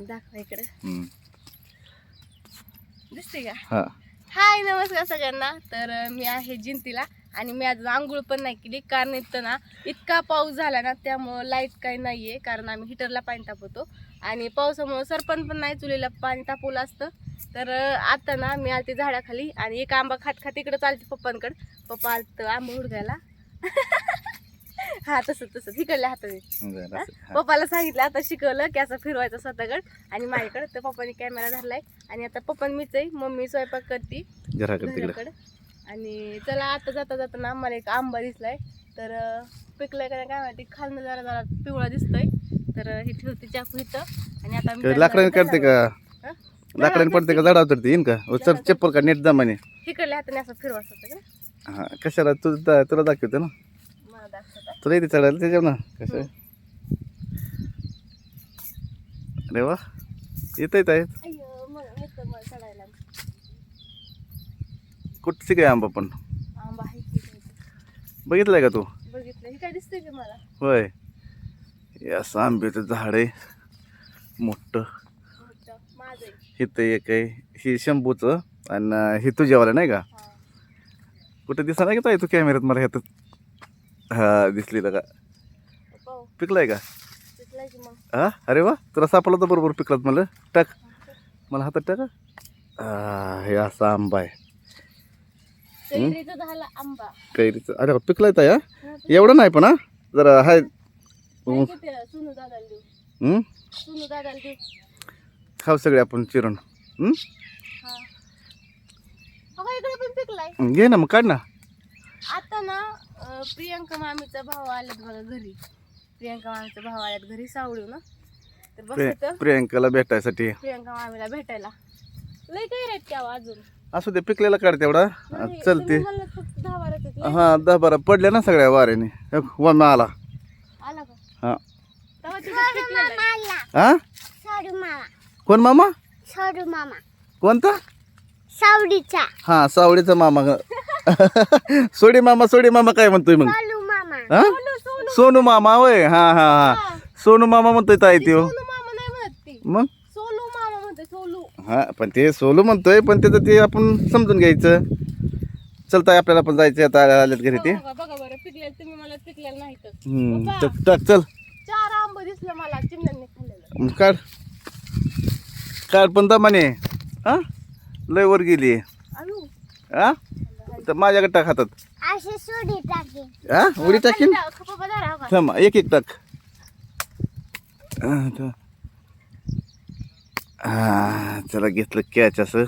दाखवा इकडे. दिसते का? हाय नमस्कार सगळ्यांना. तर मी आहे जिंतीला आणि मी आज आंघोळ पण नाही केली कारण इथं ना इतका पाऊस झाला ना त्यामुळं लाइट काही नाहीये कारण आम्ही हिटरला पाणी तापवतो. आणि पावसामुळं सरपण पण नाही चुलीला पाणी तापवलं असतं. तर आता ना मी आलते झाडाखाली आणि एक आंबा खात खात इकडं चालते पप्पांकडे. पप्पा आलत आंबा हुडकायला हा तसं तसं. तिकडल्या हाताने. बरं, हा? असं. हा. पप्पाला सांगितलं आता शिकवलं की असं फिरवायचं स्वतःकडे आणि माझ्याकडे. तर पप्पाने कॅमेरा धरलाय. आणि आता पप्पा मीच आहे. मम्मी स्वयंपाक करते. घराकडे तिकडे. घराकडे. आणि चला आता जाता जाता ना मला एक आंबा दिसलाय. तर अं, पिकलाय का नाही काय माहिती. खालनं जरा जरा पिवळा दिसतोय. तर अं, हे ठेवते चाकू इथं. आणि आता मी लाकडाने काढते का? हा? लाकडाने पडते का? झाडावर तर येईन का? चल चप्पल का नीट जमाने? तिकडल्या हाताने असं फिरवायचं होतं का हा कशाला? तू तुला दाखवते ना. तुला येते चढायला त्याच्यावर ना? कसं? अरे वा. येत येत आहेत अय्यो येतं मला चढायला. कुठं शिकाय आंबा पण? आंबा आहे की. बघितलंय का तू? बघितलं. हे काय दिसतंय की मला? होय. हे असं आंब्याचं झाड आहे. मोठं. मोठं. माझं आहे. इथं एक आहे. ही शंभूचं आणि हे तुझ्यावाला नाही का? हा. कुठं दिसा नाही का ताई तू कॅमेऱ्यात मला ह्यात हा दिसली का? पाहू. पिकलाय का? की मग? हा? अरे वा तुला सापडला तर बरोबर पिकलात मला टाक. मला हातात टाका. आ, हे असा आंबा आहे. कैरीचा झाला आंबा. कैरीचं. अरे वा, पिकलाय ताई हा? हा, तर एवढं नाही पण हा? जरा हाय. काय किती आहे? सोनू दादाला देऊ. हं? सोनू दादाला देऊ. खाऊ सगळे आपण चिरून. हं? हा. अगं इकडे पण पिकलाय. घे ना मग काढ ना. आता ना प्रियंका मामीचा भाव आल्यात बघा घरी. प्रियंका मामीचा भाव आल्यात घरी सावळू ना. तर प्रियंकाला भेटायसाठी. प्रियंका मामीला भेटायला. लय काही रेट त्या अजून. असू दे पिकलेला काढ तेवढा. चलते हा दहा बारा पडल्या ना सगळ्या वाऱ्याने. हे वा आला. आला का? हा. हा मामा. कोण मामा? कोणता? सावडीचा हा सावडीचा मामा. सोडी मामा सोडी मामा काय म्हणतोय मग? हा? सोनू मामा होय? हा हा हा. सोनू मामा म्हणतोय ताई ती मग? सोलू मामा म्हणते सोलू हा पण ते सोलू म्हणतोय पण त्याचं ते आपण समजून घ्यायचं. चलताय आपल्याला पण जायचं आता आल्यात घरी ते. बघा बघा बरं पिकलेलं तुम्ही मला पिकलेलं नाही तर. हम्म, पप्पा. तर टाक चल. चार आंब दिसलं मला चिमण्यांनी खाल्लेलं. मग काढ. काढ पण दमाने हा? लय वर गेली. हा? तर माझ्याकडे टाक हातात. असे सोडी टाके हा? उडी टाकीन. थांब एक एक टाक. हा. हा चला घेतलं कॅच असं.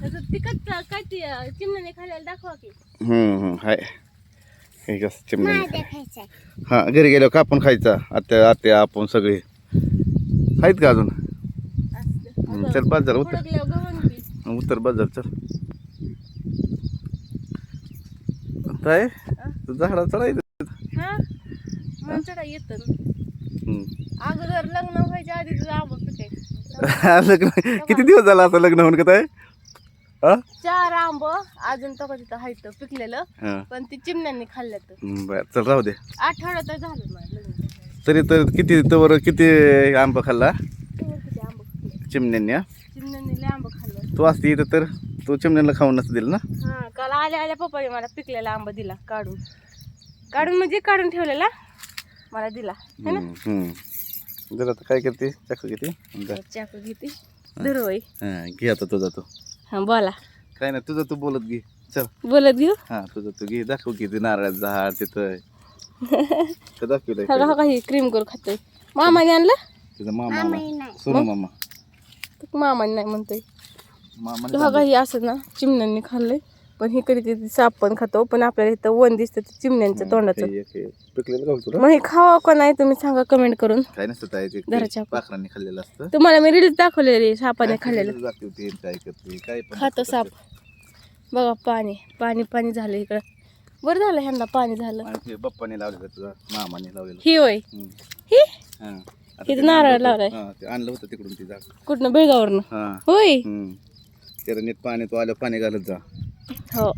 त्याचं तिखट काय ती चिमण्याने खाल्लेलं दाखवा की. हम्म हम्म हाय. हे कसं चिमण्या माझ्या खायचा हा घरी गेल्यावर कापून खायचा? आत्या आत्या आपण सगळे. आहेत का अजून. हम्म, चल झालं उतर गव्हाण. उतर झालं चल. काय? झाडा चढायचं हा? म्हणून चढा येतं. अगोदर लग्न व्हायच्या आधी तुझं आंबा पिकायचं लग्न. किती दिवस झाला असं लग्न होऊन का? हा चार आंब अजून तो तिथं हायत पिकलेलं हा. पण ती चिमण्यांनी खाल्ल्यात. बरं चल राहू दे. आठवडा तर झालं लग्न. तरी तर किती तवर किती आंबा खाल्ला? तेव्हा किती आंब खाल्ले? चिमण्यांनी हा? चिमण्यांनी लय आंब खाल्लं. तू असती इथं तर तू चिमण्यांना खाऊन नसतं दिलं ना? हा आल्या आल्या पप्पाने मला पिकलेला आंबा दिला काढून. काढून म्हणजे काढून ठेवलेला? मला दिला. है ना. जरा आता काय करते? चाकू किती चाकू घेते. हा. घे आता तुझा तू. हा बोला. काय नाही तुझं तू बोलत घे. चल. बोलत घेऊ? हा तुझं तू घे. दाखव किती नारळाचं झाड तिथं हा हा काही क्रीम करून खातोय. मामाने आणलं? तुझा मामा सोनू मामा. मामाने नाही म्हणतोय. मामा हा काही असं ना चिमण्यांनी खाल्लंय. पण हे कधी कधी साप पण खातो पण आपल्याला इथं वन दिसतं ते चिमण्यांचं तोंडाचं मग हे खावा का नाही तुम्ही सांगा कमेंट करून. काय नसतं ताई ते घराच्या- पाखरांनी खाल्लेलं असतं. तुम्हाला मी रील्स दाखवलेली सापाने खाल्लेलं काय दाखवते काय करते काय पण खातो साप. बघा पाणी पाणी पाणी झालं इकडं. बरं झालं ह्यांना पाणी झालं. आणि ते बाप्पाने लावलेलं तुझा मामाने लावलेलं. ही होय. हम्म. ही? हा. आता इथं ते नारळ आणलं होतं. लावलाय. हा, ते आणलं होतं तिकडून ते झाड कुठनं? बेळगावरनं हा. होय. हम्म. त्याला नीट पाणी तो आलं पाणी घालत जा. हो.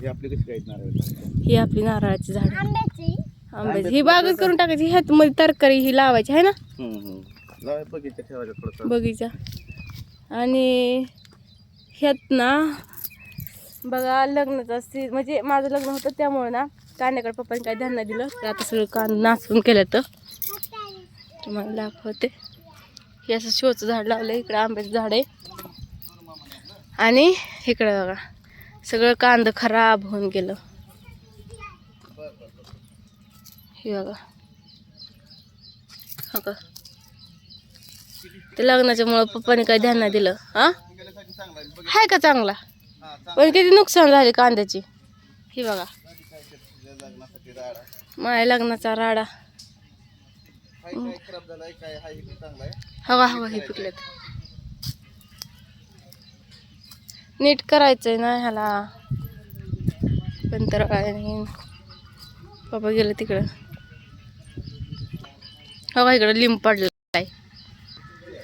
हे आपले कशी काय नारळ ही आपली नारळाची झाड. आंब्याची. आंब्याची. ही बागच करून टाकायची. ह्यात मध्ये तरकारी ही लावायची आहे ना? हम्म, हम्म. लावा बगीचा ठेवायचा थोडंसं. बगीचा. आणि ह्यात ना बघा लग्नाचा सी म्हणजे माझं लग्न होतं त्यामुळे ना कांद्याकडे पप्पाने काही ध्यान नाही दिलं. तर आता सगळं कांदा नाचून केलं तर. तुम्हाला दाखवते. हे असं शोचं झाड लावलं इकडं आंब्याचं झाड आहे. आणि इकडं बघा. सगळं कांद खराब होऊन गेलं. हे बघा. हो का? ते लग्नाच्यामुळं पप्पाने काही ध्यान नाही दिलं. हा? हाय का चांगला? पण किती नुकसान झाले कांद्याची? ही बघा. माझ्या लग्नाचा राडा. काय हा आहे. हवा हवा हे पिकलेत. नीट करायचंय ना ह्याला. पण तर काय नाही. बाबा गेलं तिकडं. हो हवा इकडं लिंब पडलाय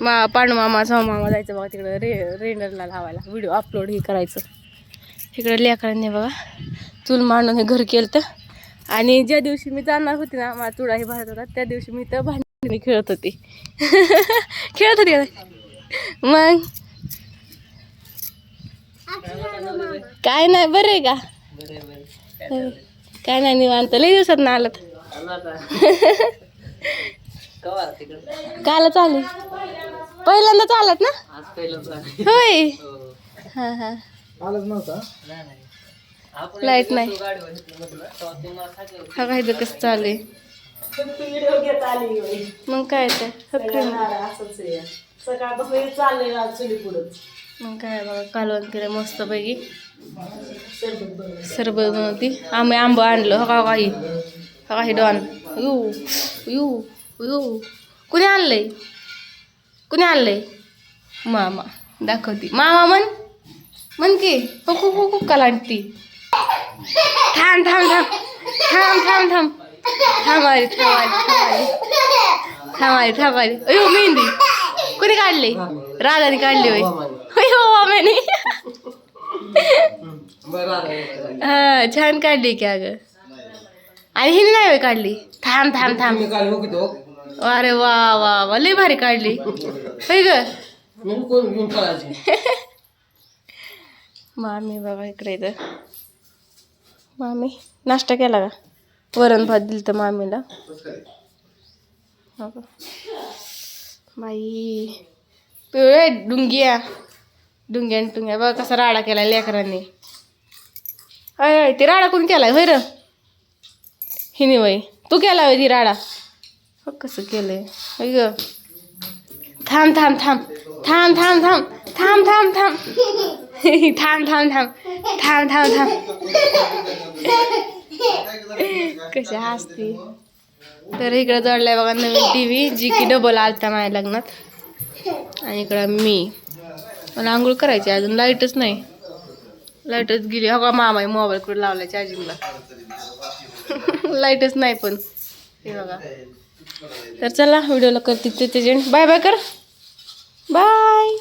मा पांडू मामा सहा मामा जायचं बघा तिकडं. रे रेंडरला लावायला. व्हिडिओ अपलोड हे करायचं. इकडं लेकरांनी बघा चूल मांडून हे घर केलं तर आणि ज्या दिवशी मी जाणार होते ना मला चुडा हे भरत होता त्या दिवशी मी तर भांडणी खेळत होती. खेळत होती मग? काय नाही बरं आहे का? काय नाही निवांत. लई दिवसात ना आलं कालच आले. पहिल्यांदाच आलात ना? होय. हा हा. लाइट नाही. हा काय तर कसं चालू आहे? मग काय तर पुढं मग काय बघा कालवण केलं मस्तपैकी. सरबत बनवती. आम्ही आंबं आणलं. हा काही हा काही डॉन? यू यू यू कुणी आणलंय? कुणी आणलंय? मामा दाखवती. मामा म्हण. म्हण की हो खूप खूप खूप का लागती थांब थांब थांब. थांब थांब थांब. थांबारी थांबारी थांबारी थांबारी थांबारी अयो मेहंदी. कुणी काढली? राधाने काढली होय. हो मामाने हा छान काढली की अगं आणि हिने नाही होय काढली थांब थांब थांब अरे वा वा वा लई भारी काढली होय ग मामी बाबा इकडे इथं मामी नाश्ता केला का वरण भात दिलं तर मामीला बाई पिवळ्या डुंगिया डुंग्या आणि टुंग्या. बघा कसा राडा केला लेकरांनी. अय अय, ते राडा कोण केलाय? होय र. हिने वय. तू केला होय ती राडा? हो कसं केलंय. होय ग. थांब थांब थांब. थांब थांब थांब. थांब थांब थांब. थांब थांब थांब. थांब थांब थांब. कशी हसती. तर इकडं जोडलाय बघा नवीन टी व्ही जी की डबल आलता माझ्या लग्नात. आणि इकडं मी. मला आंघोळ करायची अजून लाईटच नाही. लाईटच गेली. हो मामा मामा मोबाईल कुठे लावला चार्जिंगला लाईटच नाही पण. हे बघा. तर चला व्हिडिओला करते ते बाय बाय कर. बाय